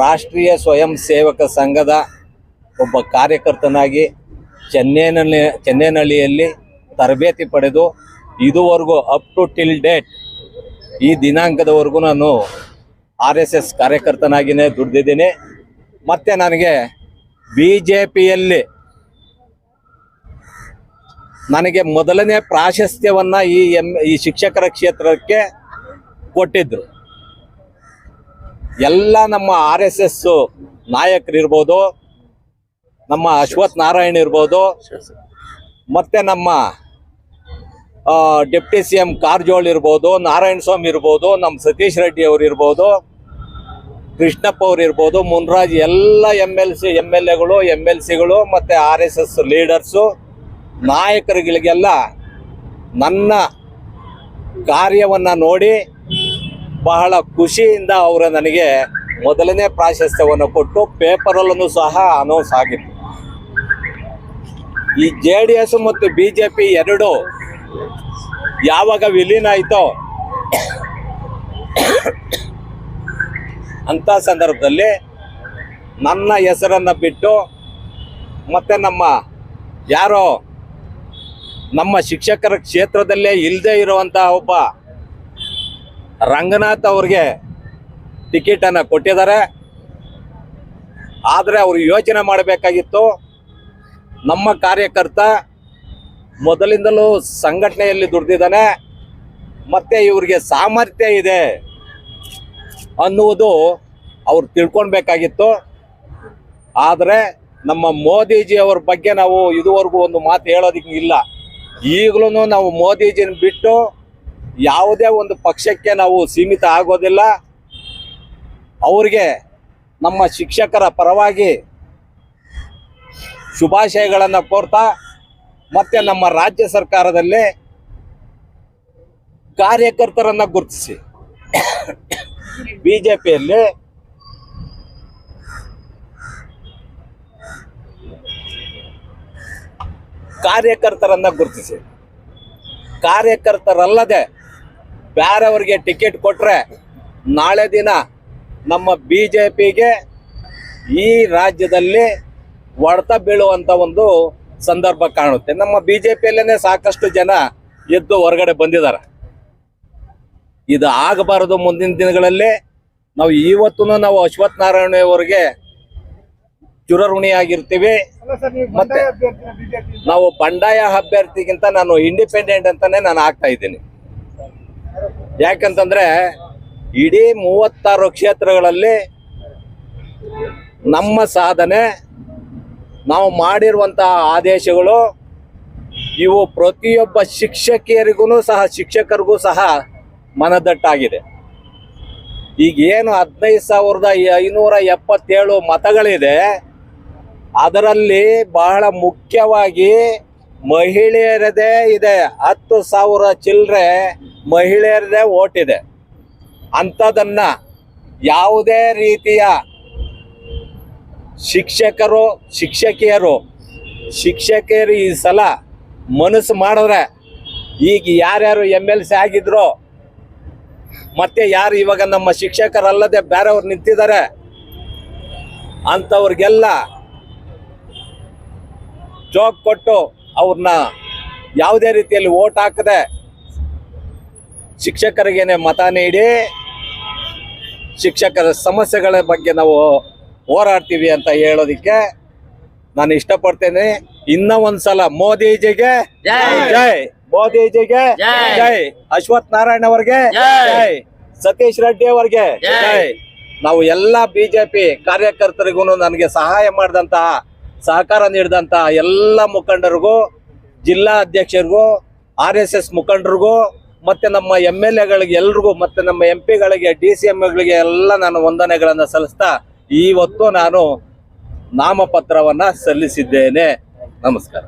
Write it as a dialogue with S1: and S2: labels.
S1: ರಾಷ್ಟ್ರೀಯ ಸ್ವಯಂ ಸೇವಕ ಸಂಘದ ಒಬ್ಬ ಕಾರ್ಯಕರ್ತನಾಗಿ ಚೆನ್ನೈನಲ್ಲಿ, ಚೆನ್ನೈನಹಳ್ಳಿಯಲ್ಲಿ ತರಬೇತಿ ಪಡೆದು ಇದುವರೆಗೂ ಅಪ್ ಟು ಟಿಲ್ ಡೇಟ್ ಈ ದಿನಾಂಕದವರೆಗೂ ನಾನು ಆರ್ ಎಸ್ ಎಸ್ ಕಾರ್ಯಕರ್ತನಾಗಿಯೇ ದುಡ್ದಿದ್ದೀನಿ. ಮತ್ತು ನನಗೆ ಬಿ ಜೆ ಪಿಯಲ್ಲಿ ನನಗೆ ಮೊದಲನೇ ಪ್ರಾಶಸ್ತ್ಯವನ್ನು ಈ ಎಂ ಈ ಶಿಕ್ಷಕರ ಕ್ಷೇತ್ರಕ್ಕೆ ಕೊಟ್ಟಿದ್ರು. ಎಲ್ಲ ನಮ್ಮ ಆರ್ ಎಸ್ ಎಸ್ ನಾಯಕರಿರ್ಬೋದು, ನಮ್ಮ ಅಶ್ವಥ್ ನಾರಾಯಣ್ ಇರ್ಬೋದು, ಮತ್ತೆ ನಮ್ಮ ಡೆಪ್ಟಿ ಸಿ ಎಂ ಕಾರಜೋಳ್ ಇರ್ಬೋದು, ನಾರಾಯಣ ಸ್ವಾಮಿ ಇರ್ಬೋದು, ನಮ್ಮ ಸತೀಶ್ ರೆಡ್ಡಿ ಅವ್ರು ಇರ್ಬೋದು, ಕೃಷ್ಣಪ್ಪ ಅವ್ರು ಇರ್ಬೋದು, ಮುನ್ರಾಜ್ ಎಲ್ಲ M L C M L ಎಗಳು ಎಂ ಎಲ್ ಸಿಗಳು, ಮತ್ತು ಆರ್ ಎಸ್ ಎಸ್ ಲೀಡರ್ಸು ನಾಯಕರುಗಳಿಗೆಲ್ಲ ನನ್ನ ಕಾರ್ಯವನ್ನು ನೋಡಿ ಬಹಳ ಖುಷಿಯಿಂದ ಅವರು ನನಗೆ ಮೊದಲನೇ ಪ್ರಾಶಸ್ತ್ಯವನ್ನು ಕೊಟ್ಟು ಪೇಪರಲ್ಲೂ ಸಹ ಅನೌನ್ಸ್ ಆಗಿತ್ತು. ಈ ಜೆ ಡಿ ಎಸ್ ಮತ್ತು ಬಿ ಜೆ ಪಿ ಎರಡು ಯಾವಾಗ ವಿಲೀನ ಆಯಿತೋ ಅಂಥ ಸಂದರ್ಭದಲ್ಲಿ ನನ್ನ ಹೆಸರನ್ನು ಬಿಟ್ಟು ಮತ್ತು ನಮ್ಮ ಯಾರೋ ನಮ್ಮ ಶಿಕ್ಷಕರ ಕ್ಷೇತ್ರದಲ್ಲೇ ಇಲ್ಲದೆ ಇರುವಂತಹ ಒಬ್ಬ ರಂಗನಾಥ್ ಅವ್ರಿಗೆ ಟಿಕೆಟನ್ನು ಕೊಟ್ಟಿದ್ದಾರೆ. ಆದರೆ ಅವರು ಯೋಚನೆ ಮಾಡಬೇಕಾಗಿತ್ತು. ನಮ್ಮ ಕಾರ್ಯಕರ್ತ ಮೊದಲಿಂದಲೂ ಸಂಘಟನೆಯಲ್ಲಿ ದುಡ್ದಿದ್ದಾನೆ. ಮತ್ತೆ ಇವರಿಗೆ ಸಾಮರ್ಥ್ಯ ಇದೆ ಅನ್ನುವುದು ಅವ್ರು ತಿಳ್ಕೊಳ್ಬೇಕಾಗಿತ್ತು. ಆದರೆ ನಮ್ಮ ಮೋದಿಜಿ ಅವ್ರ ಬಗ್ಗೆ ನಾವು ಇದುವರೆಗೂ ಒಂದು ಮಾತು ಹೇಳೋದಕ್ಕೆ ಇಲ್ಲ ಈಗಲೂ ನಾವು ಮೋದಿಜಿನ ಬಿಟ್ಟು ಯಾವುದೇ ಒಂದು ಪಕ್ಷಕ್ಕೆ ನಾವು ಸೀಮಿತ ಆಗೋದಿಲ್ಲ. ಅವ್ರಿಗೆ ನಮ್ಮ ಶಿಕ್ಷಕರ ಪರವಾಗಿ ಶುಭಾಶಯಗಳನ್ನು ಕೋರ್ತಾ ಮತ್ತೆ ನಮ್ಮ ರಾಜ್ಯ ಸರ್ಕಾರದಲ್ಲಿ ಕಾರ್ಯಕರ್ತರನ್ನ ಗುರುತಿಸಿ. ಬಿಜೆಪಿಯಲ್ಲಿ ಕಾರ್ಯಕರ್ತರನ್ನ ಗುರುತಿಸಿ. ಕಾರ್ಯಕರ್ತರಲ್ಲದೆ ಬೇರೆಯವ್ರಿಗೆ ಟಿಕೆಟ್ ಕೊಟ್ರೆ ನಾಳೆ ದಿನ ನಮ್ಮ ಬಿ ಜೆ ಪಿಗೆ ಈ ರಾಜ್ಯದಲ್ಲಿ ಹೊಡೆತ ಬೀಳುವಂತ ಒಂದು ಸಂದರ್ಭ ಕಾಣುತ್ತೆ. ನಮ್ಮ ಬಿ ಜೆ ಪಿಯಲ್ಲೇ ಸಾಕಷ್ಟು ಜನ ಎದ್ದು ಹೊರಗಡೆ ಬಂದಿದ್ದಾರೆ. ಇದು ಆಗಬಾರದು ಮುಂದಿನ ದಿನಗಳಲ್ಲಿ. ನಾವು ಇವತ್ತು ನಾವು ಅಶ್ವಥ್ ನಾರಾಯಣ ಅವರಿಗೆ ಚುರಋಣಿಯಾಗಿರ್ತೀವಿ ಮತ್ತೆ ನಾವು ಬಂಡಾಯ ಅಭ್ಯರ್ಥಿಗಿಂತ ನಾನು ಇಂಡಿಪೆಂಡೆಂಟ್ ಅಂತಾನೆ ನಾನು ಆಗ್ತಾ ಇದ್ದೀನಿ. ಯಾಕಂತಂದ್ರೆ ಇಡೀ ಮೂವತ್ತಾರು ಕ್ಷೇತ್ರಗಳಲ್ಲಿ ನಮ್ಮ ಸಾಧನೆ, ನಾವು ಮಾಡಿರುವಂತಹ ಆದೇಶಗಳು, ಇವು ಪ್ರತಿಯೊಬ್ಬ ಶಿಕ್ಷಕಿಯರಿಗೂ ಸಹ, ಶಿಕ್ಷಕರಿಗೂ ಸಹ ಮನದಟ್ಟಾಗಿದೆ. ಈಗ ಏನು ಹದಿನೈದು ಸಾವಿರದ ಐನೂರ ಎಪ್ಪತ್ತೇಳು ಮತಗಳಿದೆ, ಅದರಲ್ಲಿ ಬಹಳ ಮುಖ್ಯವಾಗಿ ಮಹಿಳೆಯರದೇ ಇದೆ. ಹತ್ತು ಸಾವಿರ ಚಿಲ್ಲರೆ ಮಹಿಳೆಯರದೇ ಓಟ್ ಇದೆ ಅಂಥದನ್ನ ಯಾವುದೇ ರೀತಿಯ ಶಿಕ್ಷಕರು, ಶಿಕ್ಷಕಿಯರು ಶಿಕ್ಷಕಿಯರು ಈ ಸಲ ಮನಸ್ಸು ಮಾಡಿದ್ರೆ ಈಗ ಯಾರ್ಯಾರು ಎಂ ಎಲ್ ಸಿ ಆಗಿದ್ರು, ಮತ್ತೆ ಯಾರು ಇವಾಗ ನಮ್ಮ ಶಿಕ್ಷಕರಲ್ಲದೆ ಬೇರೆಯವ್ರು ನಿಂತಿದ್ದಾರೆ, ಅಂಥವ್ರಿಗೆಲ್ಲ ಜೋಗ್ ಕೊಟ್ಟು ಅವ್ರನ್ನ ಯಾವುದೇ ರೀತಿಯಲ್ಲಿ ಓಟ್ ಹಾಕದೆ ಶಿಕ್ಷಕರಿಗೇನೆ ಮತ ನೀಡಿ ಶಿಕ್ಷಕರ ಸಮಸ್ಯೆಗಳ ಬಗ್ಗೆ ನಾವು ಹೋರಾಡ್ತೀವಿ ಅಂತ ಹೇಳೋದಿಕ್ಕೆ ನಾನು ಇಷ್ಟಪಡ್ತೇನೆ ಇನ್ನ ಒಂದ್ಸಲ ಮೋದಿಜಿಗೆ
S2: ಜೈ.
S1: ಜೈ ಮೋದಿಜಿಗೆ
S2: ಜೈ.
S1: ಜೈ ಅಶ್ವಥ್ ನಾರಾಯಣ್ ಅವರಿಗೆ
S2: ಜೈ.
S1: ಸತೀಶ್ ರೆಡ್ಡಿ ಅವರಿಗೆ
S2: ಜೈ.
S1: ಜೈ ನಾವು ಎಲ್ಲಾ ಬಿಜೆಪಿ ಕಾರ್ಯಕರ್ತರಿಗೂ ನನಗೆ ಸಹಾಯ ಮಾಡಿದಂತಹ ಸಹಕಾರ ನೀಡಿದಂತಹ ಎಲ್ಲ ಮುಖಂಡರಿಗೂ ಜಿಲ್ಲಾ ಅಧ್ಯಕ್ಷರಿಗೂ, ಆರ್ ಎಸ್ ಎಸ್ ಮುಖಂಡರಿಗೂ, ಮತ್ತೆ ನಮ್ಮ ಎಂ ಎಲ್ ಎಗಳಿಗೆ ಎಲ್ರಿಗೂ, ಮತ್ತೆ ನಮ್ಮ ಎಂ ಪಿಗಳಿಗೆ, ಡಿ ಸಿ ಎಂಗಳಿಗೆ ಎಲ್ಲ ನಾನು ವಂದನೆಗಳನ್ನು ಸಲ್ಲಿಸ್ತಾ ಇವತ್ತು ನಾನು ನಾಮಪತ್ರವನ್ನ ಸಲ್ಲಿಸಿದ್ದೇನೆ. ನಮಸ್ಕಾರ.